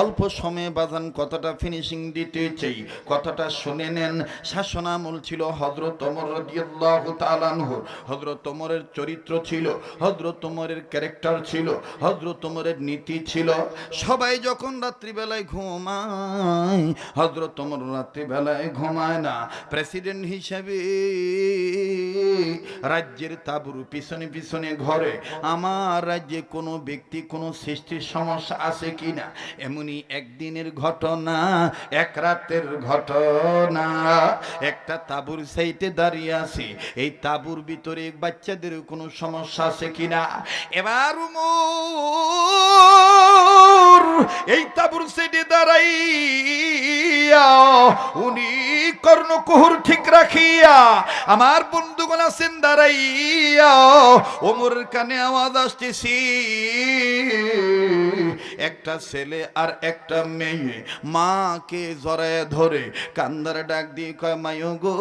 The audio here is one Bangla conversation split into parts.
অল্প সময়ে বাজান কথাটা ফিনিশিং দিতে চাই। কথাটা শুনে নেন, শাসনামল ছিল হজরত ওমর চরিত্র ছিল হজরত ওমরের ক্যারেক্টার ছিল হজরত ওমরের নীতি ছিল। সবাই যখন রাত্রিবেলায় ঘুমায় হজরত ওমর রাত্রিবেলায় ঘুমায় না। প্রেসিডেন্ট হিসেবে রাজ্যের তাবুর পিছনে পিছনে ঘরে, আমার রাজ্যে কোনো ব্যক্তি কোনো সৃষ্টির সমস্যা আছে কিনা? এমনই একদিনের ঘটনা, এক রাতের ঘটনা। একটা তাবুর সাইটে দাঁড়িয়ে আছে, এই তাবুর ভিতরে বাচ্চাদের কোনো সমস্যা আছে কিনা? এবার এই তাবুর সাইডে দাঁড়াইয়া উনি কর্ণকুহুর ঠিক রাখিয়া আমার বন্ধুগণ আছেন, দাঁড়াইয়া ওমরের কানে আওয়াজ আসতেছি। একটা ছেলে আর একটা মেয়ে মাকে জড়ায় ধরে কান্দার ডাক দিয়ে কয়, মায়ো গো,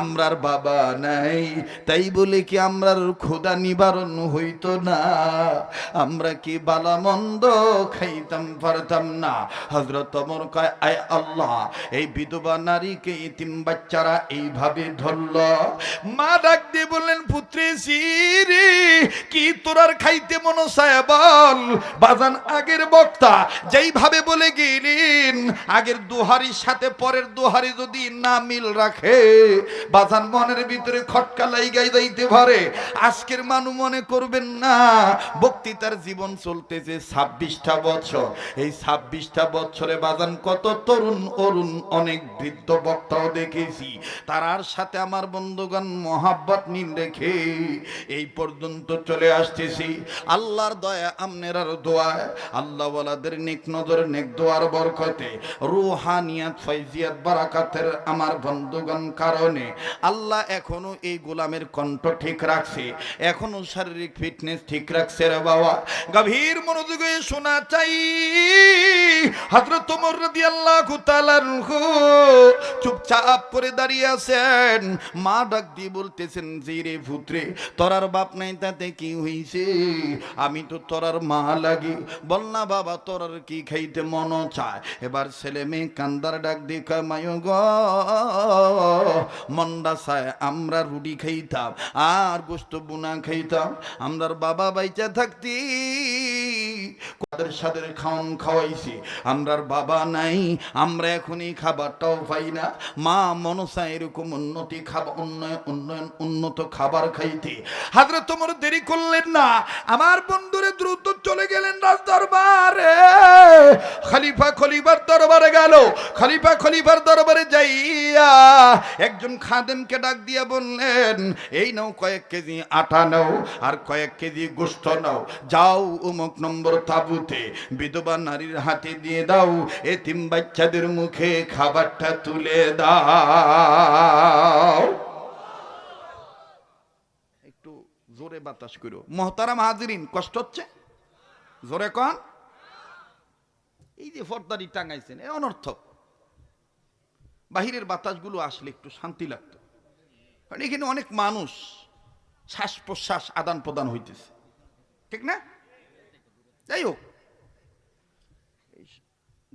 আমরার বাবা নাই। তাই বলে কি আমরার ক্ষুদা নিবারণ হইতো না? আমরা কি বালা মন্দ খাইতাম, পারতাম না? হজরত অমর কয়, আয় আল্লাহ, এই বিধবা নারীকে ইতিম বাচ্চারা এইভাবে ধরল। মা ডাক দিয়ে বললেন, পুত্রে সিরি কি তোরার খাইতে মনো চায় বল? বাজান আগের বক্তা, যেইভাবে বলে গেলেন, আগের দুহারির সাথে পরের দুহারি যদি না মিল রাখে, বাজান মনের ভিতরে খটকা লাইগাই যাইতে পারে। আজকের মানুষ মনে করবেন না, বক্তৃতার জীবন চলতেছে ছাব্বিশটা বছর। এই ছাব্বিশটা বছরে বাজান কত তরুণ অরুণ, অনেক বৃদ্ধ বক্তাও দেখেছি। তারার সাথে আমার বন্ধুগণ মহাব্বত মিল রেখে এই পর্যন্ত চলে আসতেছি। আল্লাহর দয়া আমনের আর দোয়া আল্লাহ ওয়ালাদের নেক নজর, নেক দোয়ার বরকতে, রুহানিয়াত বারাকাতের আমার বন্ধুগণ কারণে আল্লাহ এখনও এই গোলামের কণ্ঠ ঠিক রাখছে, এখনও শারীরিক ফিটনেস ঠিক রাখছে রে বাবা। গভীর মনোযোগে শোনা চাই চুপচাপ করে দাঁড়িয়ে আছেন, মা ডাক দিয়ে বলতেছেন যে রে পুত্রে, তোরার বাপ নাই তাতে কি হইছে? আমি তো তোরার মা লাগি বল না বাবা, তোর আর কি খাইতে মন চায়? এবার ছেলে মেয়ে কান্দার ডাক দিয়ে কয় মায়ো গ, মন্ডা সায়, আমরা রুটি খাইতাম, আর গোস্ত বুনা খাইতাম, আমরার বাবা বাইচা থাকতি কাদের সাদের খাওয়ান খাওয়াইছি। আমরার বাবা নাই, আমরা এখন এই খাবারটাও পাই না। মা মনসা এরকম উন্নতি খাবার উন্নয়ন উন্নয়ন, উন্নত খাবার খাইতে। হাজরে তোমার দেরি করলেন না। আমার বন্ধুরে দ্রুত চলে গেলেন রাজ দরবারে খলিফা খলিফার দরবারে গেল। খলিফা খলিফার দরবারে যাইয়া একজন খাদেমকে ডাক দিয়া বললেন, এই নাও কয়েক কেজি আটা নাও, আর কয়েক কেজি গোস্ত নাও। যাও অমুক নম্বর তাবুতে বিধবা নারীর হাতে দিয়ে দাও, এতিম বাচ্চাদের মুখে খাবারটা তুলে দাও। একটু জোরে বাতাস করো। মহতারাম হাজিরিন, কষ্ট হচ্ছে? জোরে কন। এই যে ফর্দারি টাঙাইছেন, এ অনর্থক। বাহিরের বাতাসগুলো আসলে একটু শান্তি লাগতো। কারণ এখানে অনেক মানুষ শ্বাস প্রশ্বাস আদান প্রদান হইতেছে। ঠিক না? যাই হোক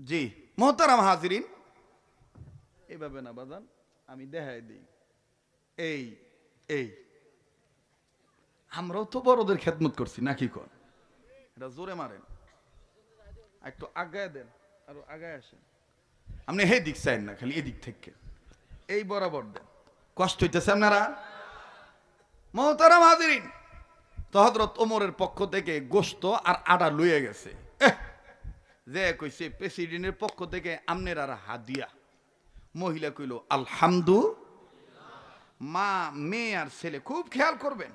জি। মোহতারাম হাজিরিন। এইভাবে না বাজান আমি দেখাই দিই। এই এই। আমরাও তো বড়দের খেদমত করছি নাকি কর এটা জোরে মারেন। একটু আগায় দেন আর আগায় আসেন। আপনি হে দিক চাইন না খালি এদিক থেকে। এই বরাবর দেন। কষ্ট হইতেছে আপনারা? মহতারাম হাজিরিন তো হজরত ওমরের পক্ষ থেকে গোস্ত আর আডা লইয়া গেছে। এহ, যে কইছে প্রেসিডেন্টের পক্ষ থেকে আমনের আর হাদিয়া। মহিলা কইল, আলহামদু মা, মেয়ে আর ছেলে, খুব খেয়াল করবেন।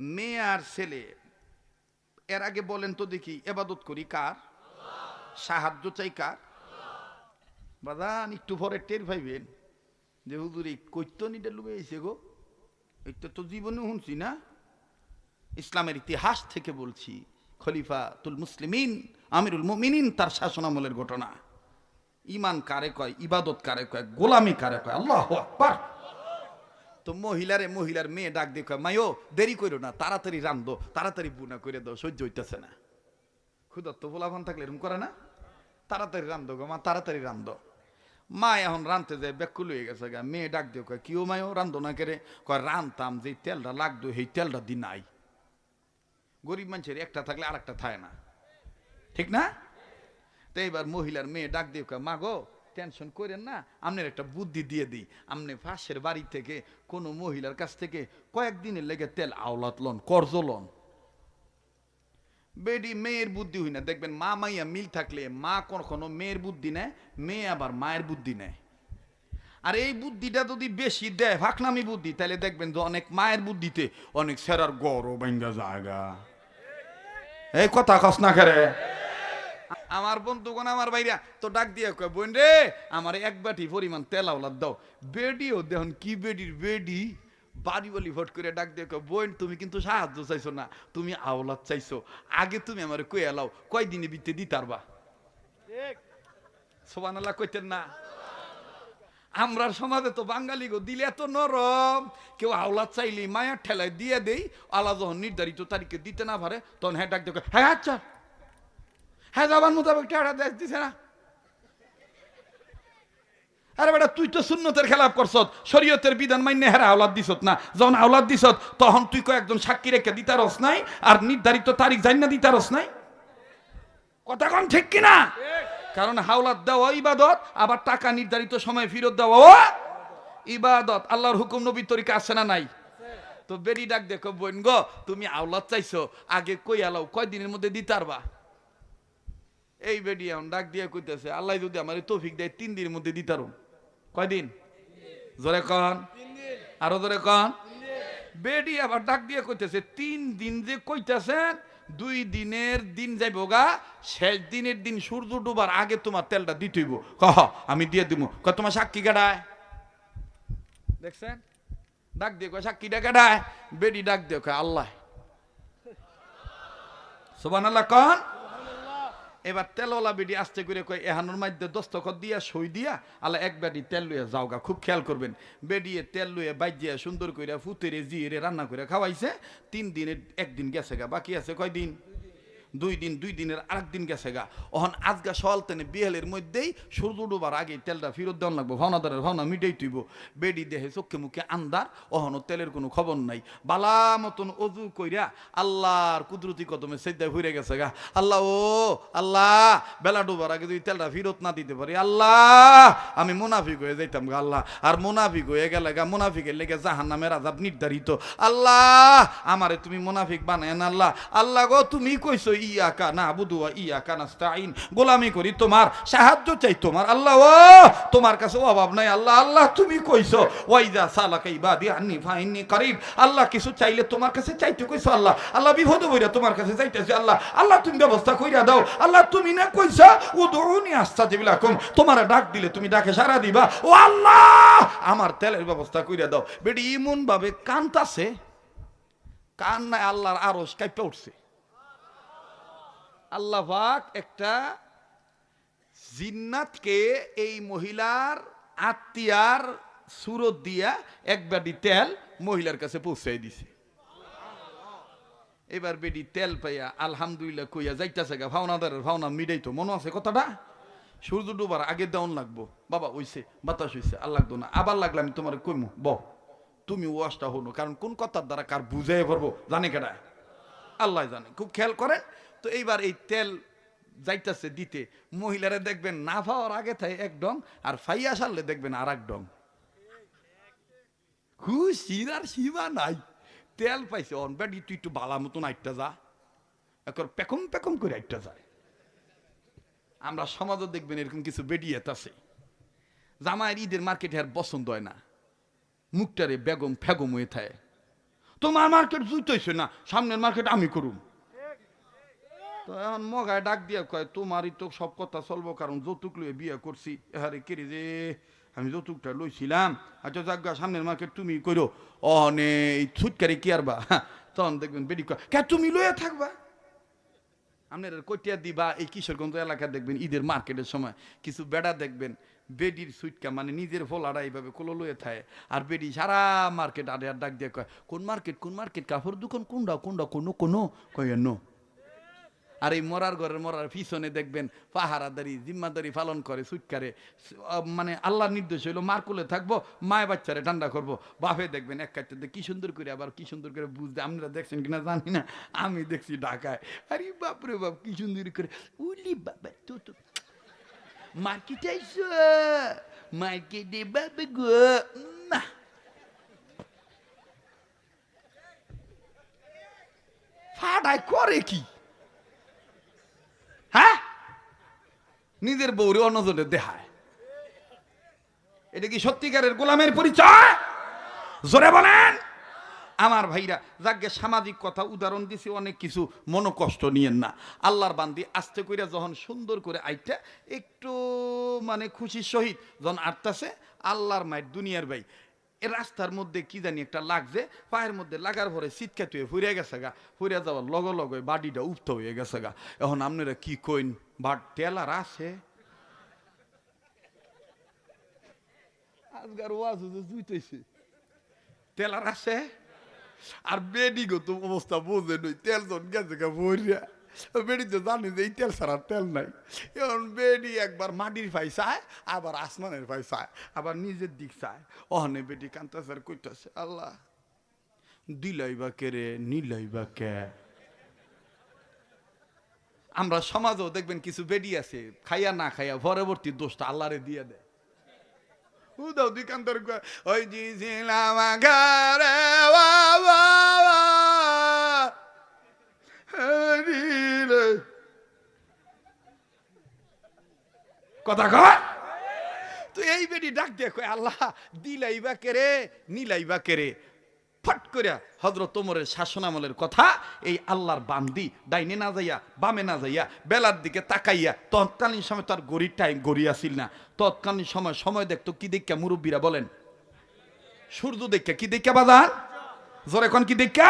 মেয়ে আর ছেলে, এর আগে বলেন তো দেখি, এবাদত করি কার? সাহায্য চাই কার? বাদান একটু পরে টের পাইবেন যে হুজুরি কৈত্যনিটা লুকে এসে গো। এটা তো জীবনে শুনছি না। ইসলামের ইতিহাস থেকে বলছি। খলিফা তুল মুসলিমিন, আমিরুল মুমিনিন তার শাসনামলের ঘটনা। ইমান কারে কয়, ইবাদত কারে কয়, গোলামি কারে কয়, আল্লাহ আকবার। তো মহিলারে মহিলার মেয়ে ডাক দিয়ে কয়, মায়ো, দেরি করো না, তাড়াতাড়ি রান্ধো, তাড়াতাড়ি বুনা করে দাও, সহ্য হইতেছে না। ক্ষুদত্ত পোলাপান থাকলে এরকম করে না? তাড়াতাড়ি রান্ধো গো মা, তাড়াতাড়ি রান্ধো। মা এখন রানতে যায় বেকুল হয়ে গেছে গা। মেয়ে ডাক দিও কয় কিও মায়ও রান্ধো না কেরে? কয় রানতাম যে তেলটা লাগতো, সেই তেলটা দি নাই। গরিব মানুষের একটা থাকলে আর একটা থাকে না। ঠিক না? তো এইবার মহিলার মেয়ে ডাক দিয়ে মা গো টেনশন করেন না আপনার একটা বুদ্ধি দিয়ে দিই। আপনি পাশের বাড়ি থেকে কোনো মহিলার কাছ থেকে কয়েকদিনের লেগে তেল আওলাত লন, কর্জ লন। বেডি মেয়ের বুদ্ধি হই না। দেখবেন মা মাইয়া মিল থাকলে মা কখনো মেয়ের বুদ্ধি নেয়, মেয়ে আবার মায়ের বুদ্ধি নেয়। আর এই বুদ্ধিটা যদি বেশি দেয় ফাঁকনামি বুদ্ধি, তাহলে দেখবেন যে অনেক মায়ের বুদ্ধিতে অনেক সেরার গরো বাইঙ্গা জায়গা এই কথা কস না খেরে আমার বন্ধুগণ আমার বাইরা তো ডাক দিয়ে কয় বোন রে আমার এক বাটি পরিমাণ তেল আওলাদ দাও। বেডিও দেখুন কি বেডির বেডি? বাড়ি বলি ভোট করে ডাক দিয়ে কয় বোন তুমি কিন্তু সাহায্য চাইছো না তুমি আওলাদ চাইছো। আগে তুমি আমার কই এলাও কয়দিনে বিতে দিতারবা? সোবান আল্লাহ কইতেন না। আমরার সমাজে তো বাঙালি গো, দিলে এত নরম। কেউ আওলাদ চাইলি মায়ার ঠেলায় দিয়ে দেই। আল্লাহ যখন নির্ধারিত তারিখে দিতে না পারে, তখন হ্যাঁ ডাক দেখো হ্যাঁ আচ্ছা। হ্যাঁ যাবার মোতাবেক দেশ দিছে না। আরে বেটা, তুই তো সুন্নতের খেলাপ করছত, শরীয়তের বিধান মান্য হেরা আওলাদ দিছত না। যখন আওলাদ দিছত, তখন তুই কয়েকজন সাক্ষী রেখে দিতারস নাই, আর নির্ধারিত তারিখ জানি না দিতারস নাই? কথা কন ঠিক কিনা? কারণ হাওলাত দেওয়া ইবাদত আবার টাকা নির্ধারিত সময় ফেরত দেওয়া ইবাদত। আল্লাহর হুকুম নবীর তরিকা আছে না নাই? তো বেরি ডাক দেখো বোন গো তুমি আওলাদ চাইছো আগে কই আলাও কয় দিনের মধ্যে দিতারবা এই বেডি এখন ডাক দিয়ে কইতেছে আল্লাহ যদি আমার তৌফিক দেয় তিন দিনের মধ্যে দিতারো কয়দিন জোরে কন। আরও জোরে কন। বেডি আবার ডাক দিয়ে কইতেছে তিন দিন যে কইতেছেন দুই দিনের দিন যাই গা, শেষ দিনের দিন সূর্য ডুবার আগে তোমার তেলটা দিতেইব কহ আমি দিয়ে দিব ক, তোমার সাক্ষী গাড়ায় দেখছেন? ডাক দিয়ে কয়, সাক্ষীটা ডায় বেডি ডাক দিয়ে কয়, আল্লাহ। সোবান আল্লাহ কন? এবার তেলওয়ালা বেডি আস্তে করে কয়, এহানোর মধ্যে দস্তখত দিয়া, সই দিয়া আলা এক বেডি তেল লইয়া যাওগা, খুব খেয়াল করবেন। বেডিয়ে তেল লইয়া বাইজিয়া সুন্দর করে ফুতেরে জিয়ে রান্না করে খাওয়াইছে, তিন দিনের, একদিন গেছে গা, বাকি আছে কয় দিন দুই দিন, দুই দিনের আরেক দিন গেছে গা। অহন আজগা সল তেনে বিহালের মধ্যেই সূর্য ডুবার আগে তেলটা ফেরত দেওয়ান লাগবো, ভাওনাদারের ভাওনা মিটাই তুইব বেডি দেহে চোখে মুখে আন্দার অহন তেলের কোনো খবর নাই। বালা মতন অজু কইরা আল্লাহর কুদরতি কদমে সেদ্দায় ঘুরে গেছে গা। আল্লাহ ও, আল্লাহ, বেলা ডুবার আগে যদি তেলটা ফিরত না দিতে পারি, আল্লাহ, আমি মুনাফিক হয়ে যাইতাম গা, আল্লাহ। আর মুনাফিক হয়ে গেলে গা, মুনাফিকের লেগে জাহান নামের আজাব নির্ধারিত। আল্লাহ, আমারে তুমি মুনাফিক বানায় না, আল্লাহ। আল্লাহ গো, তুমি কইছো ইয়াকা না বুধুয়া ইয়াকা নাস্তাইন গোলামি করি, তোমার সাহায্য চাই, তোমার আল্লাহ, ও! তোমার কাছে অভাব নাই, আল্লাহ আল্লাহ, তুমি কইছো ওয়াইদা সালাকা ইবাদি আন্নি ফাইন্নি করিব। আল্লাহ, কিছু চাইলে তোমার কাছে চাইতে কইছো, আল্লাহ। আল্লাহ, বিপদ বইরা তোমার কাছে চাইতেছে আল্লাহ। আল্লাহ, তুমি ব্যবস্থা কইরা দাও। আল্লাহ, তুমি না কইছো উদুনি আস্তাজিবিলাকুম। তোমার ডাক দিলে তুমি ডাকে সারা দিবা। ও আল্লাহ, আমার তেলের ব্যবস্থা কইরা দাও। বেডি ইমন ভাবে কান্তাছে। কান নাই আল্লাহর আরস কাইপে উঠছে। আল্লাহ পাক একটা জিন্নাতকে এই মহিলার আত্মীয়ার সুরত দিয়া এক বাটি তেল মহিলার কাছে পৌঁছাই দিছে। এবার বেডি তেল পাইয়া আলহামদুলিল্লাহ কইয়া যাইতাছে গা ভাওনাদারের ভাওনা মিডাই তো, মনে আছে কথাটা? সূর্য ডুবার আগে দেওয়ান লাগবো। বাবা ওইছে বাতাস হইছে, আর লাগতো না। আবার লাগলে আমি তোমার কইমু ব তুমি ওয়াশটা হলো কারণ কোন কথার দ্বারা কার বুঝাই পারব জানে কেডা আল্লাহ জানে। খুব খেয়াল করেন তো এইবার এই তেল যাইতাছে দিতে। মহিলারা দেখবেন না পাওয়ার আগে থাকে এক ডং, আর ফাইয়া সারলে দেখবেন আর এক ডং। খুশির আর সীমা নাই। তেল পাইছে, অন বেডি, তুই একটু বালা মতন আইটটা যা। একর পেকম পেকম করে আইটটা যায় আমরা সমাজও দেখবেন এরকম কিছু বেডিয়েত আছে। জামায়ের ঈদের মার্কেটে আর পছন্দ হয় না। মুখটারে বেগম ফেগম হয়ে থাকে। তোমার মার্কেট জুইতেছে না, সামনের মার্কেট আমি করুম। তো এখন মগায় ডাক দিয়া কয়, তোমারই তো সব কথা চলবো, কারণ যৌতুক লইয়ে বিয়ে করছি। এহারে কেড়ে যে আমি যৌতুকটা লইছিলাম। আচ্ছা যাজ্ঞা সামনের মার্কেট তুমি করো অনে এই ছুটকারি কি আর বা? তখন দেখবেন বেডি কয়, কে তুমি লইয়া থাকবা? আপনার কটিয়া দিবা, এই কিশোরগঞ্জ এলাকা দেখবেন, ঈদের মার্কেটের সময়। কিছু বেড়া দেখবেন, বেডির সুইটকা মানে নিজের ফোলাটা এইভাবে কোলো লয়ে থাকে। আর বেডি সারা মার্কেট আরে আর ডাক দিয়ে কয়, কোন মার্কেট কোন মার্কেট? কাপড় দোকান কোনটা কোনটা কোনো কোনো? কয় নো। আর এই মরার ঘরের মরার পিছনে দেখবেন পাহারাদারি, জিম্মাদারি পালন করে সুটকারে মানে আল্লাহর নির্দেশ হইল, মার কোলে থাকব মায় বাচ্চারে ঠান্ডা করব। বাপে দেখবেন এক কাছে কি সুন্দর করে আবার কি সুন্দর করে বুঝতে, আপনারা দেখছেন কিনা জানি না, আমি দেখছি ঢাকায়। আরে বাপরে বাপ, কি সুন্দর করে। উলি বাবা, তো তো। মার্কেটে আইসো মার্কেটে বাবা গো? না। ফাটায় করে কি? হ্যাঁ? নিজের বউরে অন্যজনের দেহায় এটা কি সত্যিকারের গোলামের পরিচয়? জোরে বলেন। আমার ভাইরা, যাকে সামাজিক কথা উদাহরণ দিছি, অনেক কিছু মনোকষ্ট নিয়েন না। আল্লাহর বান্দি আস্তে কইরা যখন সুন্দর করে আইটা, একটু মানে খুশির সহিত যখন আটতাছে, আল্লাহর মায়ের দুনিয়ার ভাই। এ রাস্তার মধ্যে কি জানি একটা লাগছে, পায়ের মধ্যে লাগার পরে শীতকা তুই ফুরে গেছে গা। ফুরে যাওয়ার লগে লগে বাড়িটা উপ্ত হয়ে গেছে গা। এখন আপনারা কি কইন, বাট টেলার আছে? আজকার ওয়াজ জুইতেছে তেলার আছে? আর বেডি গো তো অবস্থা বোঝে নই তেল জন গেছে গা ভরিয়া বেডি তো জানি যে তেল তেল নাই। এখন বেডি একবার মাটির ভাই চায়, আবার আসমানের ভাই চায়, আবার নিজের দিক চায়। অহনে বেডি কান্তাছে আর কইতাছে, আল্লাহ, দিলাইবা কে রে, নিলাইবা কে? আমরা সমাজেও দেখবেন কিছু বেডি আছে, খাইয়া না খাইয়া পরবর্তী দোষটা আল্লাহরে দিয়ে দেয়। ওই জি কথা কয়? তো এই বেডি ডাক কয়, আল্লাহ, দিলাইবা কেরে নিলাইবা কেরে ফট করিয়া হজরত তোমরের শাসনামলের কথা এই আল্লাহর বান্দি ডাইনে না যাইয়া, বামে না যাইয়া, বেলার দিকে তাকাইয়া, তৎকালীন সময় তার গড়ির টাইম গড়ি আসিল না। তৎকালীন সময় সময় দেখতো কি দেখা মুরব্বীরা বলেন? সূর্য দেখা কি দেখা বাজার জোর এখন কি দেখা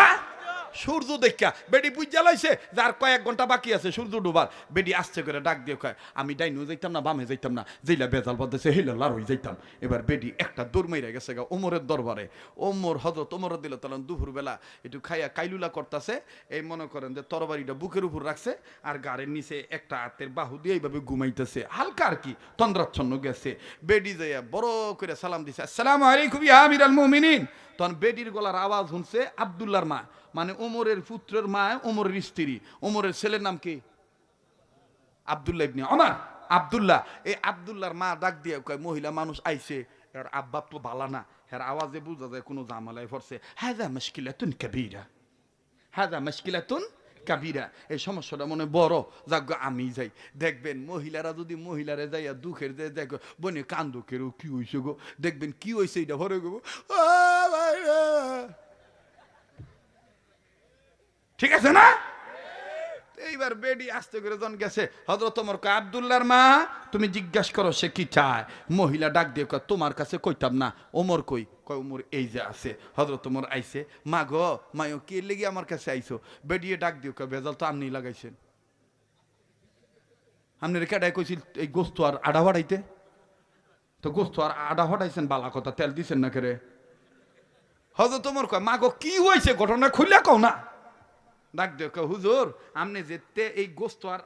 সূর্য দেখা বেডি পুজ জ্বালাইছে, যার কয়েক ঘণ্টা বাকি আছে সূর্য ডুবার। বেডি আসছে করে ডাক দিয়ে কয়, আমি ডাইনু যাইতাম না, বামে যাইতাম না, যেইলা বেজাল বলতেছে হেলা লার হয়ে যাইতাম। এবার বেডি একটা দৌড় মাইরা গেছে গা ওমরের দরবারে। ওমর হজরত ওমর দিল তখন দুপুরবেলা একটু খাইয়া কাইলুলা করতেছে, এই মনে করেন যে তরবারিটা বুকের উপর রাখছে, আর গাড়ির নিচে একটা হাতের বাহু দিয়ে এইভাবে ঘুমাইতেছে। হালকা আর কি, তন্দ্রাচ্ছন্ন গেছে। বেডি যাইয়া বড় করে সালাম দিছে, আসসালামু আলাইকুম ইয়া আমিরাল মুমিনিন। তখন বেডির গলার আওয়াজ শুনছে আবদুল্লার মা। মানে ওমরের পুত্রের মা ওমরের স্ত্রী। ওমরের ছেলের নাম কি? আবদুল্লাহ ইবনে আমার আবদুল্লাহ, এই আবদুল্লাহর মা ডাক দিয়ে কয়, মহিলা মানুষ আইছে, এর আব্বা তো ভালা না। এর আওয়াজে বোঝা যায় কোনো জামালায় পড়ছে। হাজা মুশকিলাতুন কাবীরা হাজা মুশকিলাতুন কাবিরা। এই সমস্যাটা মনে বড়। যাক আমি যাই। দেখবেন মহিলারা যদি মহিলারে যাইয়া দুঃখের যে দেখো, বনে কান্দুকেরও কি হইছে গো? দেখবেন কি হয়েছে এটা ভরে গো। ঠিক আছে না? এইবার বেডি আস্তে করে জন গেছে। হজরত তোমার আবদুল্লার মা, তুমি জিজ্ঞাস করো সে কি চায়? মহিলা ডাক দিয়ে কয়, তোমার কাছে কইতাম না। ওমর কই, কয়, ওমর এই যে আছে। হজরত তোমার আইছে, মা গো মায়ও কি লেগে আমার কাছে আইছো? বেডিয়ে ডাক দিও কয় বেজাল তো আপনি লাগাইছেন। আপনি কেডাই কইছিল, এই গোস্ত আর আডা হটাইতে তো গোস্ত আর আডা হটাইছেন, বালা কথা, তেল দিছেন না কেরে হজরত তোমার কয়, মা গো, কি হয়েছে ঘটনা খুললে কও না? ডাক দেখো হুজুর, আপনি যে তে- এই গোস্ত আর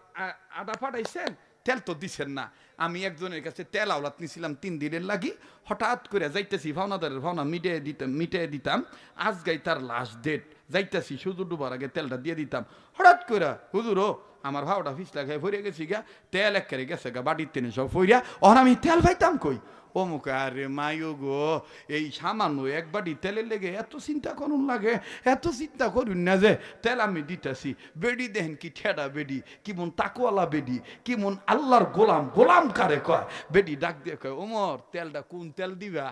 আদা ফাটাইছেন? তেল তো দিছেন না। আমি একজনের কাছে তেল আওলাত নিছিলাম তিন দিনের লাগি, হঠাৎ করে যাইতেছি, ভাওনাদারের ভাওনা মিটে দিতাম মিটে দিতাম। আজ গাই তার লাস্ট ডেট যাইতেছি সূর্য ডুবার আগে তেলটা দিয়ে দিতাম। হঠাৎ করে হুজুর ও, আমার ভাওটা ফিস লাগাই ফরিয়ে গেছি গা, তেল এক একেবারে গেছে গা, বাটির তেনে সব ফইরা ওর আমি তেল পাইতাম কই? ও মুখে, আরে মায়ো গো, এই সামান্য এক বাড়ি তেলের লেগে এত চিন্তা করুন লাগে, এত চিন্তা করুন না যে, তেল আমি দিতেছি, বেডি দেখেন কি ঠেডা বেডি কি মন তাকুয়ালা বেডি কি মন আল্লাহর গোলাম গোলাম কারে কয়? বেডি ডাক দিয়ে কয়, ওমর, তেলটা কোন তেল দিবা?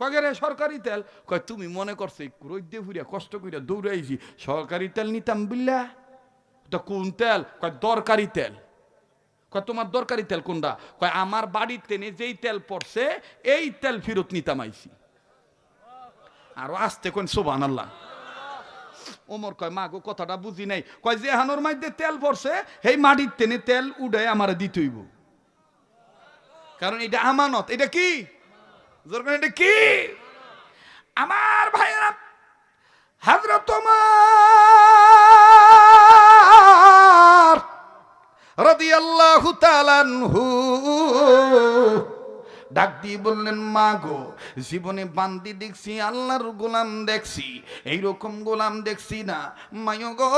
কগে রে, সরকারি তেল? কয়, তুমি মনে করছ রোদ্দে ফুরিয়া কষ্ট করিয়া দৌড়াইছি, সরকারি তেল নিতাম বিল্লা? তো কোন তেল? কয়, দরকারি তেল। কয়, তোমার দরকারি তেল কোনটা কয়, আমার বাড়ির তেনে যেই তেল পড়ছে, এই তেল ফেরত নিতাম আইছি। আরও আসতে কোন সোবান আল্লাহ ওমর কয়, মা গো, কথাটা বুঝি নাই। কয়, যে হানোর মধ্যে তেল পড়ছে, সেই মাটির তেনে তেল উড়াই আমার দিতইব কারণ এটা আমানত। এটা কি? জোর করে এটা কি? আমার ভাইয়েরা হাজরত তোমার রাদিয়াল্লাহু তাআলা আনহু ডাক দিয়ে বললেন, মা গো, জীবনে বান্দি দেখছি, আল্লাহর গোলাম দেখছি, এইরকম গোলাম দেখছি না, মায় গো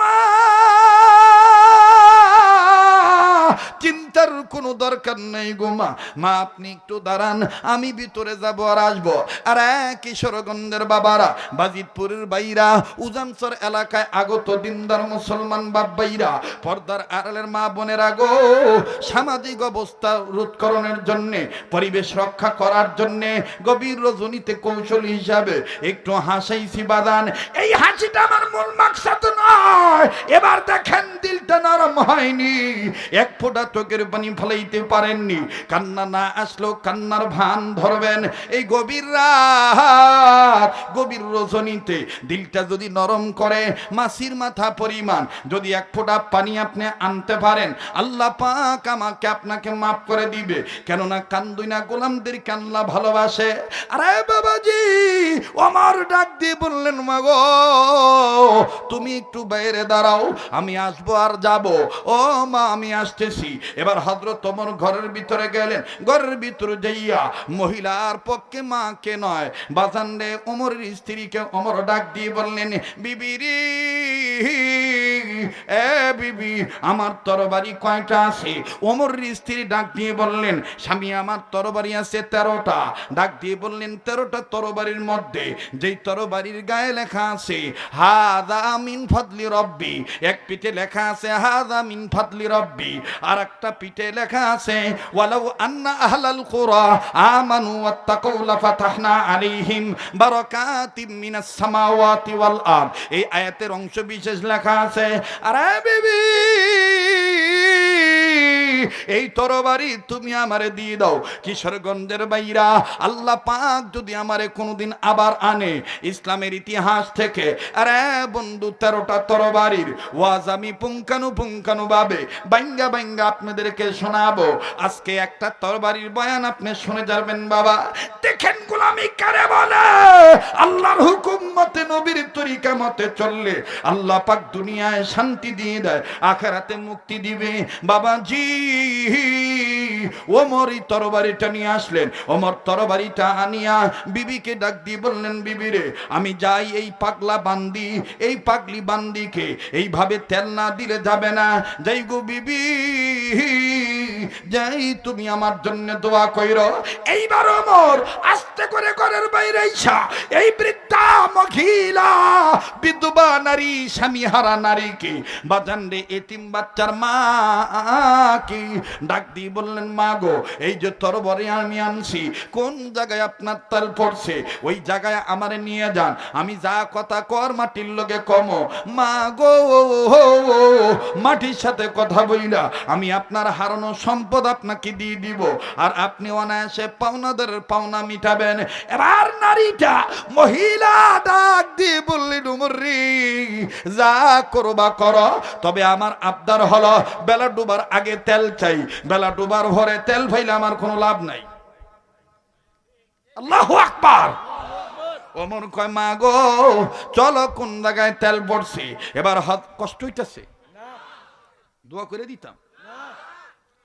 মা চিন্তার কোনো দরকার নেই গো মা। মা, আপনি একটু দাঁড়ান, আমি ভিতরে যাব আর আসব। আর কিশোরগঞ্জের বাবারা, বাজিতপুরের বাইরা উজামসর এলাকায় আগত দিনদার মুসলমান বাব্বাইরা পর্দার আড়ালের মা বোনেরা গো, সামাজিক অবস্থা রোধকরণের জন্য, পরিবেশ রক্ষা করার জন্য, গভীর রজনীতে কৌশল হিসাবে একটু হাসাইছি বাদান। এই হাসিটা আমার মূল মাকসাদ নয়। এবার দেখেন, দিলটা নরম হয়নি। এক ফোঁটা চোখের পানি ফলাইতে পারেননি। কান্না না আসলো, কান্নার ভান ধরবেন। এই গভীর রাত, গভীর রজনীতে দিলটা যদি নরম করে, মাসির মাথা পরিমাণ যদি এক ফোঁটা পানি আপনি আনতে পারেন, আল্লাহ পাক আমাকে আপনাকে মাফ করে দিবে। কেননা কান্দুই না গোলামদের কান্না ভালোবাসে। আরে বাবাজি আমার ডাক দিয়ে বললেন, মাগো, তুমি একটু বাইরে দাঁড়াও, আমি আসব আর যাব। ও মা, আমি আসতেছি। এবার হজরত তোমার ঘরের ভিতরে গেলেন। ঘরের ভিতরে যাইয়া মহিলার পক্ষে মাকে নয়। বাজান রে স্ত্রীকে অমর ডাক দিয়ে বললেন বিবিরি এ বিবি, আমার তরবারি কয়টা আছে? ওমর স্ত্রী ডাক দিয়ে বললেন, স্বামী, আমার তরবারি আছে তেরোটা। ডাক দিয়ে বললেন, তেরোটা তরবারির মধ্যে যেই তরবারির গায়ে লেখা আছে, হাদা মিন ফদলি রব্বি। এক পিঠে লেখা আছে, হাদা মিন ফদলি রব্বি। আর একটা পিঠে লেখা আছে, ওয়ালাউ আন্না আহলাল কুরা আমানু ওয়াত্তাকু লাফাতাহনা আলাইহিম বারাকাতিম মিনাস সামাওয়াতি ওয়াল আরদ। এই আয়াতের অংশ বিশেষ লেখা আছে এই তরবারি তুমি আমারে দিয়ে দাও। কিশোরগঞ্জের বাইরা আল্লাহ পাক যদি আমারে কোনোদিন আবার আনে ইসলামের ইতিহাস থেকে। আরে বন্ধু, তেরোটা তরবারির ওয়াজ আমি পুঙ্কানু পুঙ্কানু ভাবে বাইঙ্গা বাইঙ্গা আপনাদেরকে শোনাবো। আজকে একটা তরবারির বয়ান আপনি শুনে যাবেন বাবা। দেখেন গোলামি কারে বলে? আল্লাহর হুকুম মতে, নবীর তরিকা মতে চললে আল্লাহ পাক দুনিয়ায় শান্তি দিয়ে দেয়, আখেরাতে মুক্তি দিবে। বাবাজি, ওমর এই তরবারিটা নিয়ে আসলেন। ওমর তরবারিটা আনিয়া বিবিকে ডাক দিয়ে বললেন বিবিরে আমি যাই এই পাগলা বান্দি, এই পাগলি বান্দিকে। এইভাবে তেল না দিলে যাবে না। যাই গো বিবি, যাই তুমি আমার জন্য দোয়া কইর। এইবার ওমর আস্তে করে ঘরের বাইরে আইসা, এই বৃদ্ধা মহিলা, বিধবা নারী, স্বামী হারা নারীকে বাজান রে এতিম বাচ্চার মা কি? ডাক দিয়ে বললেন, মা গো, এই যে তরবরে আমি আনছি, কোন জায়গায় আপনার তাল পড়ছে? ওই জায়গায় নিয়ে যান, আমি যা কথা কর, মাটির লগে কম। মা গো, মাটির সাথে কথা বইলা, আমি আপনার হারানো সম্পদ আপনাকে দিয়ে দিব, আর আপনি অনায়াসে পাওনাদের পাওনা মিটাবেন। এবার নারীটা মহিলা ডাক দিয়ে বললেন যা করবা করো তবে আমার আবদার হলো বেলা ডুবার আগে তেল চাই, বেলা ডুবার ভরে তেল ফাইলে আমার কোনো লাভ নাই। আল্লাহু আকবার! ওমর কয়, মা গো, চলো কোন জায়গায় তেল পড়ছে এবার হাত কষ্ট হইতাছে। দোয়া করে দিতাম।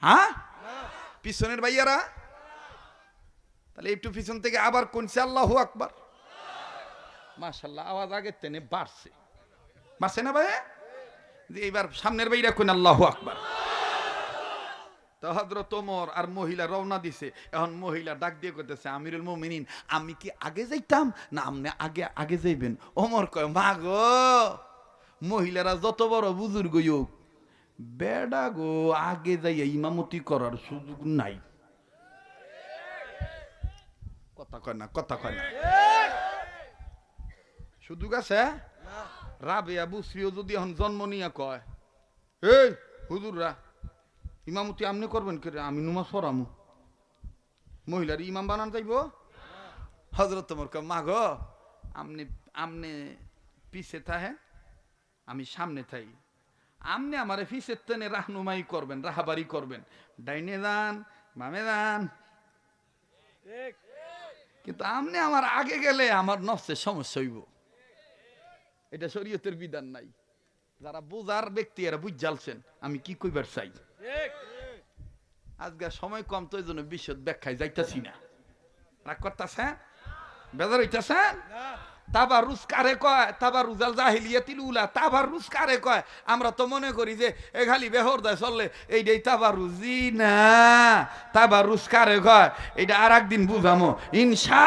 হ্যাঁ? পিছনের ভাইয়ারা? তাহলে একটু পিছন থেকে আবার কোনছে আল্লাহু আকবার। মাশাল্লাহ আওয়াজ আগের তেনে বাড়ছে। বাড়ছে না ভাই যে এইবার সামনের বাইরা কোন আল্লাহু আকবার। তো ওমর আর মহিলা রওনা দিছে। এখন মহিলা ডাক দিয়ে করতেছে আমিরুল মুমিনিন, আমি কি আগে যাইতাম না আপনি আগে আগে যাইবেন? ওমর কয়, মা গো, মহিলারা যত বড় বুজুর্গ হোক বেডা গো, আগে যাইয়া ইমামতি করার সুযোগ নাই। কথা কয় না, কথা কয় না। সুযোগ আছে? রাবেয়া বুসরিও যদি এখন জন্ম নিয়ে কয় এই হুজুররা ইমামতি আমনি করবেন কে? আমি নুমা পড়ামু মহিলার ইমাম বানান যাইব? হজরত তোমার কয়, মা গো আমনে আমনে পিছে থাহে আমি সামনে থাই। আমনে আমারে পিছের তেনে রাহনুমাই করবেন রাহাবারি করবেন। ডাইনে যান মামে যান। কিন্তু আমনে আমার আগে গেলে আমার নফসের সমস্যা হইব। এটা শরীয়তের বিধান নাই। যারা বোঝার ব্যক্তি এরা বুঝ জ্বালছেন। আমি কি কইবার চাই? আজকে সময় কম তো এই জন্য বিশদ ব্যাখ্যায় যাইতাছি না। রাগ করতেছে বেজার হইতাছেন তাবার রুস কারে কয়? তাবার রুজাল জাহিলিয়াতিল উলা। তাবার রুস কারে কয়? আমরা তো মনে করি যে এ খালি বেহর দেয় চললে এইটাই তাবার রুজি না। তাবার রুস কারে কয়? এটা আর একদিন বুঝামো। ইনশা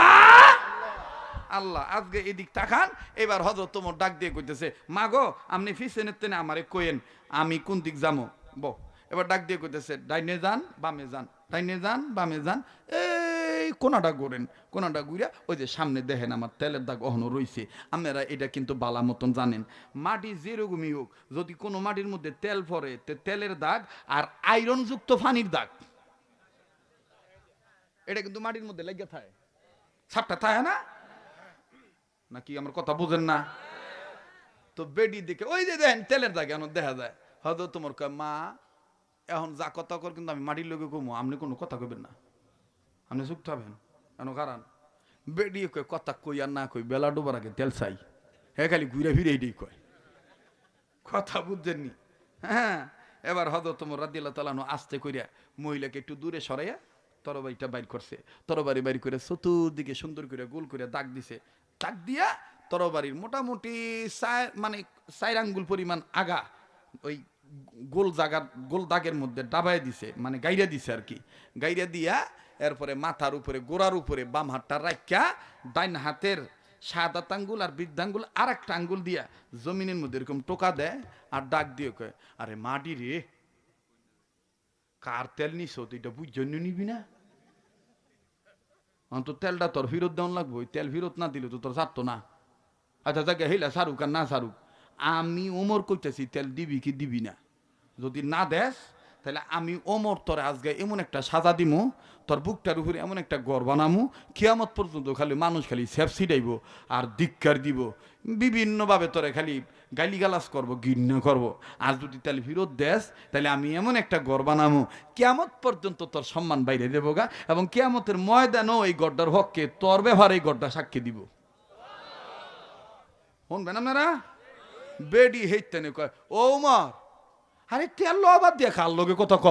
আল্লাহ আজকে এদিক তাকান, এবার হজরত তোমার ডাক দিয়ে কইতেছে, মাগো, আপনি ফিসেনের তেনে আমারে কইেন আমি কোন দিক যামো? ব এবার ডাক দিয়ে কইতেছে, ডাইনে যান, বামে যান, ডাইনে যান, বামে যান, এই কোনাটা গোরেন কোনাটা গুইরা ওই যে সামনে দেখেন আমার তেলের দাগ অহনো রইছে। আপনারা এটা কিন্তু বালা মতন জানেন। মাটি যেরকমই হোক, যদি কোনো মাটির মধ্যে তেল পড়ে, তে তেলের দাগ আর আয়রনযুক্ত পানির দাগ। এটা কিন্তু মাটির মধ্যে লেগে থাকে। সাপটা থাকে না? নাকি আমার কথা বুঝেন না? তো বেডি দেখে ওই যে দেখেন তেলের দাগে এখন দেখা যায়। হয়তো তোমার কয়, মা, এখন যা কথা কর কিন্তু আমি মাটির লোকে কমো আপনি কোনো কথা কইবেন না। আপনি চুক্ত হবেন কেন কারণ বেডি কয় কথা কই আর না কই, বেলা ডোবার আগে তেল চাই। হ্যাঁ খালি ঘুরে ফিরে এইটাই কয়। কথা বুঝছেননি হ্যাঁ এবার তোমার রাদিল্লা তালানো আস্তে কইরা মহিলাকে একটু দূরে সরাইয়া তরবারিটা বাইর করছে। তরবারি বাইর করে চতুর্দিকে সুন্দর করে গোল করে দাগ দিছে। দাগ দিয়া তরবারির মোটামুটি মানে চার আঙ্গুল পরিমাণ আগা, ওই গোল জাগার গোল দাগের মধ্যে ডাবায় দিছে মানে গাইরা দিছে আর কি। গাইরা দিয়া এরপরে মাথার উপরে, গোড়ার উপরে বাম হাতটা রাখা ডাইন হাতের আট আঙ্গুল আর বৃদ্ধাঙ্গুল আর একটা আঙ্গুল দিয়া জমিনের মধ্যে এরকম টোকা দেয় আর ডাক দিয়ে কয়, আরে মাটি রে, কার তেল নিছ? তুই এটা বুঝজন্য নিবি না? অন্ত তেলটা তোর ফিরত দেওয়ান লাগবো তেল ফিরত না দিলে তো তোর সারতো না। আচ্ছা জাগে হেলা সারুক আর না সারুক। আমি ওমর কইতেছি, তেল দিবি কি দিবি না। যদি না দেস, তাহলে আমি ওমর তোর আজকে এমন একটা সাজা দিমু তোর বুকটার উপরে এমন একটা গড় বানামু, কিয়ামত পর্যন্ত খালি মানুষ খালি সেফ ছিটাইব আর ধিক্কার দিব। বিভিন্নভাবে তোরে খালি গালিগালাজ করব ঘৃণ্য করব। আর যদি তাহলে ফিরত দেশ তাহলে আমি এমন একটা গড় বানামু, কিয়ামত পর্যন্ত তোর সম্মান বাইরে দেবো গা, এবং কিয়ামতের ময়দানও এই গড্ডার হককে, তোর ব্যবহার এই গড্ডা সাক্ষী দিব। শুনবেন আপনারা? বেডি হেইতেনে ও উমর, আরে তেল আবার দিয়ে খাল লোকে কত ক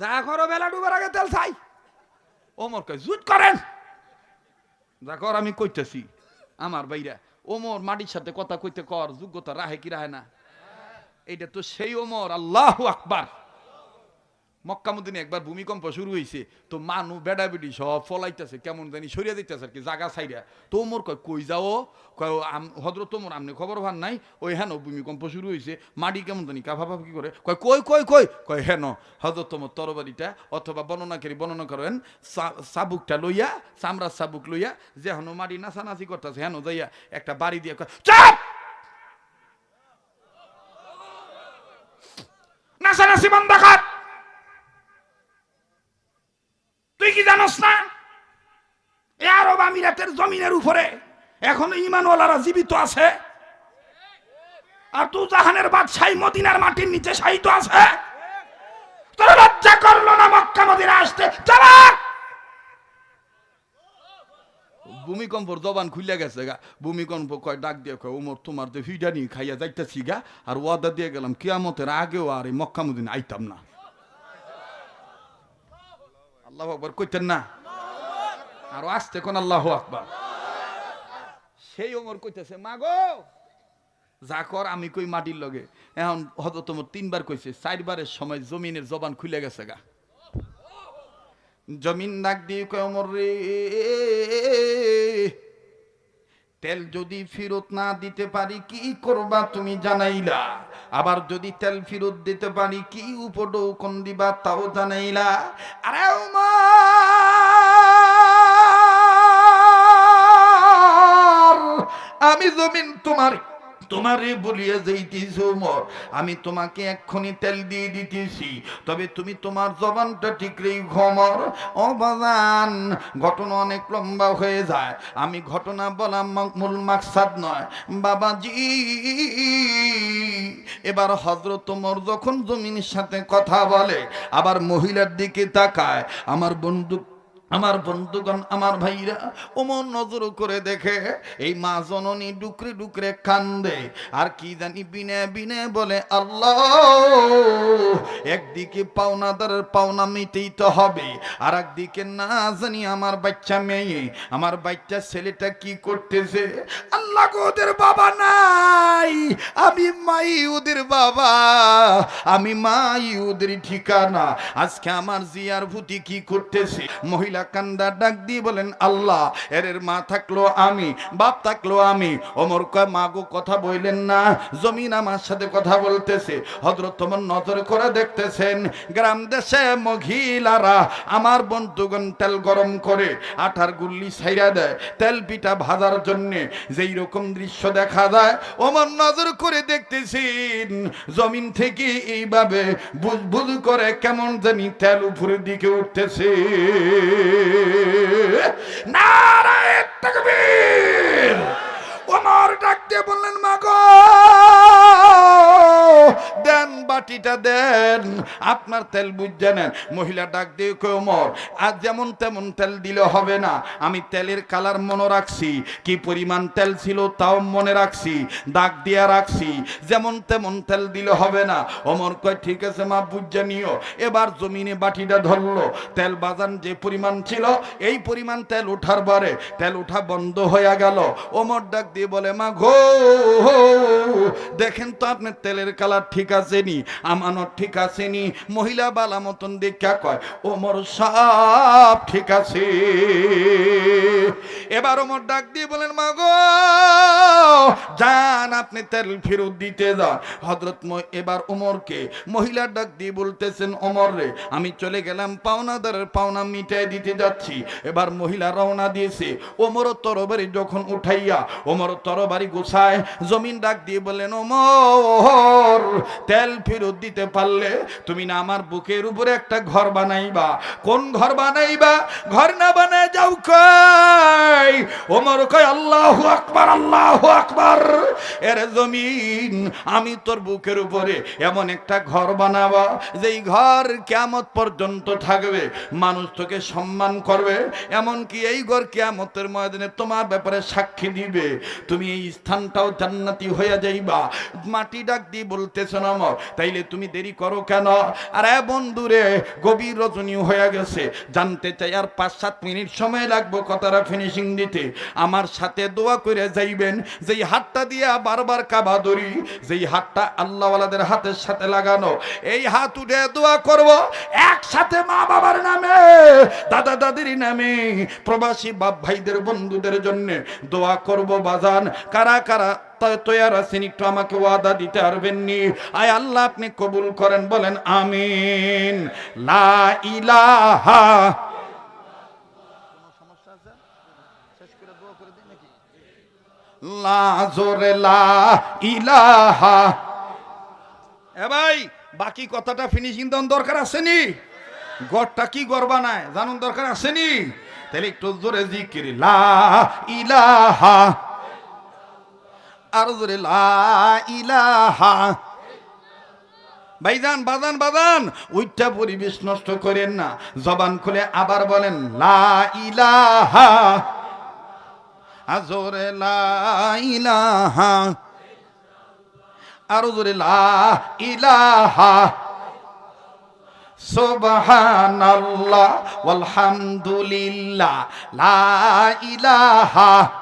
যা করো বেলা ডুবার আগে তেল চাই। ওমর কয় জুট করেন যা কর আমি কইতেছি আমার বাইরা ওমর মাটির সাথে কথা কইতে কর, যোগ্যতা রাহে কি রাহে না? এইটা তো সেই ওমর আল্লাহ আকবার। মক্কামুদ্দিনে একবার ভূমিকম্প শুরু হয়েছে তো মানু বেডা বেডি সব ফলাইতেছে, কেমন জানি সরিয়ে দিতেছে আর কি, জাগা সাইডা তো মোর কয়, কই যাও? কয় হদ্র তোমর আমনে খবর ভার নাই? ওই হেন, ভূমিকম্প শুরু হয়েছে মাটি কেমন জানি কাফা ফাফা কি করে। কয়, কই কই কই? কয়, হেন হদ্র তোমর তরবারিটা অথবা বর্ণনাকারী বর্ণনা করেন সাবুকটা লইয়া, চামড়ার সাবুক লইয়া, যে হেন মাটি নাচানাচি করতেছে, হেন যাইয়া একটা বাড়ি দিয়ে কয়, চাপ! নাচানাচি বন্ধ কর! কি জানোস না? আরব আমিরাতের জমিনের উপরে এখনও ইমানওয়ালারা জীবিত আছে। আর তু জাহানের বাদশাহী মদিনার মাটির নিচে শায়িত আছে। লজ্জা করল না মক্কা মদিনা আসতে? চালা! ভূমিকম্পর জবান খুলে গেছে গা। ভূমিকম্প কয় ডাক দিয়ে কয়, উমর, তোমার যে ফিডানি খাইয়া যাইতেছি গা, আর ওয়াদা দিয়ে গেলাম, কিয়ামতের আগেও আর এই মক্কা মদিনা আইতাম না। আল্লাহ আকবর কইতেন না? আরও আসতে কোন আল্লাহ আকবর। সেই ওমর কইতেছে মা গো যা কর আমি কই মাটির লগে। এখন হত তোমার তিনবার কইছে, চারবারের সময় জমিনের জবান খুলে গেছে গা। জমিন ডাক দিয়ে কয় ওমর রে। তেল যদি ফেরত না দিতে পারি, কি করবা তুমি জানাইলা? আবার যদি তেল ফেরত দিতে পারি, কি উপডৌকন দিবা তাও জানাইলা? আরে আমি জমিন তোমার তোমারে বলিয়া যাইতেছ উমর আমি তোমাকে এক্ষুনি তেল দিয়ে দিতেছি, তবে তুমি তোমার জবানটা ঠিক রেই ঘমর অবাজান ঘটনা অনেক লম্বা হয়ে যায়। আমি ঘটনা বলা মূল মাকসাদ নয়। বাবাজি, এবার হজরত তোমর যখন জমিনের সাথে কথা বলে, আবার মহিলার দিকে তাকায়, আমার বন্ধু আমার বন্ধুগণ, আমার ভাইরা ওমন নজর করে দেখে, এই মা জননী ডুকরে ডুকরে কান্দে। আর কি জানি বিনে বিনে বলে, আল্লাহ, একদিকে পাওনাদার পাওনা মিটেই তো হবে, আর একদিকে না জানি আমার বাচ্চা মেয়ে, আমার বাচ্চা ছেলেটা কি করতেছে? আল্লাহ ওদের বাবা নাই, আমি মাই ওদের বাবা, আমি মাই ওদের ঠিকানা, আজকে আমার জিয়ার ভূতি কি করতেছে? মহিলা কান্দা ডাক দিয়ে বলেন, আল্লাহ এর মা থাকল আমি, বাপ থাকল আমি। ওমর কয়, মা গো, কথা বললেন না, জমিন আমার সাথে কথা বলতেছে। হজরত তোমার নজর করে দেখতেছেন, গ্রাম দেশে মহিলারা আমার বন্ধুগণ তেল গরম করে আঠার গুল্লি ছাইরা দেয়, তেল পিঠা ভাজার জন্যে। যেই রকম দৃশ্য দেখা যায়, ওমর নজর করে দেখতেছেন, জমিন থেকে এইভাবে বুঝ বুঝ করে কেমন জানি তেল উপরের দিকে উঠতেছে। নারায় তাকবীর। ওমর ডাক দিয়ে বললেন, মাগো, দেন বাটিটা দেন, আপনার তেল বুঝে নেন মহিলা ডাক দিয়ে কই ওমর আর যেমন তেমন তেল দিলে হবে না। আমি তেলের কালার মনে রাখছি, কি পরিমাণ তেল ছিল তাও মনে রাখছি, দাগ দিয়া রাখছি, যেমন তেমন তেল দিলে হবে না। ওমর কয়, ঠিক আছে মা বুঝে নিও। এবার জমিনে বাটিটা ধরলো। তেল বাজান যে পরিমাণ ছিল, এই পরিমাণ তেল ওঠার পরে তেল ওঠা বন্ধ হয়ে গেল। ওমর ডাক দিয়ে বলে, মা ঘো দেখেন তো আপনার তেলের কালার ঠিক আছে নি আমানত ঠিক আছে নি মহিলা বালা মতন দেখা কয় ওমর সব ঠিক আছে। এবার ওমর ডাক দিয়ে বলেন, মা গো, যান আপনি তেল ফেরত দিতে যান। হজরত এবার ওমরকে মহিলা ডাক দিয়ে বলতেছেন, ওমর রে, আমি চলে গেলাম পাওনাদারের পাওনা মিটাই দিতে যাচ্ছি। এবার মহিলা রওনা দিয়েছে। ওমর তরবারি যখন উঠাইয়া, ওমর তরবারি গোছায়, জমিন ডাক দিয়ে বললেন, ওমর, তেল ফেরত দিতে পারলে তুমি না আমার বুকের উপরে একটা ঘর বানাইবা। কোন ঘর বানাইবা? ঘর না বানায় যাও কই? ওমর কয়, আল্লাহ আকবার আল্লাহ আকবার। এর জমিন আমি তোর বুকের উপরে এমন একটা ঘর বানাবো, যেই ঘর কেমত পর্যন্ত থাকবে। মানুষ তোকে সম্মান করবে, এমনকি এই ঘর কেমতের ময়দানে তোমার ব্যাপারে সাক্ষী দিবে। তুমি এই স্থানটাও জান্নাতি হয়ে যাইবা। মাটি ডাক দিয়ে বলতেছ না আমার, তাইলে তুমি দেরি করো কেন? আর এ বন্ধুরে গভীর রজনী হয়ে গেছে। জানতে চাই আর পাঁচ সাত মিনিট সময় লাগবে কথাটা ফিনিশিং দিতে। আমার সাথে দোয়া করে যাইবেন, যেই হাতটা দিয়া বারবার কাবা ধরি, যেই হাতটা আল্লাহওয়ালাদের হাতের সাথে লাগানো, এই হাত উঠে দোয়া করব একসাথে মা বাবার নামে দাদা দাদির নামে, প্রবাসী বাপ ভাইদের বন্ধুদের জন্য দোয়া করব বাজান কারা কারা আমাকে ওয়াদা দিতে পারবেননি আয় আল্লাহ, আপনি কবুল করেন, বলেন আমিন। লা ইলাহা ভাই, বাকি কথাটা ফিনিশিং দেওয়ার দরকার আসেনি গড়টা কি গড় বানায়, জানুন দরকার আসেনি তাহলে একটু জোরে জিকির, লা ইলাহা। আর জোরে ইলাহা ভাইজান বাজান বাজান ওইটা পরিবেশ নষ্ট করেন না। জবান খুলে আবার বলেন, লা ইলাহা। আজরে লা ইলাহা। আর জোরে লা ইলাহা। সুবহানাল্লাহ, ওয়ালহামদুলিল্লাহ, লা ইলাহা।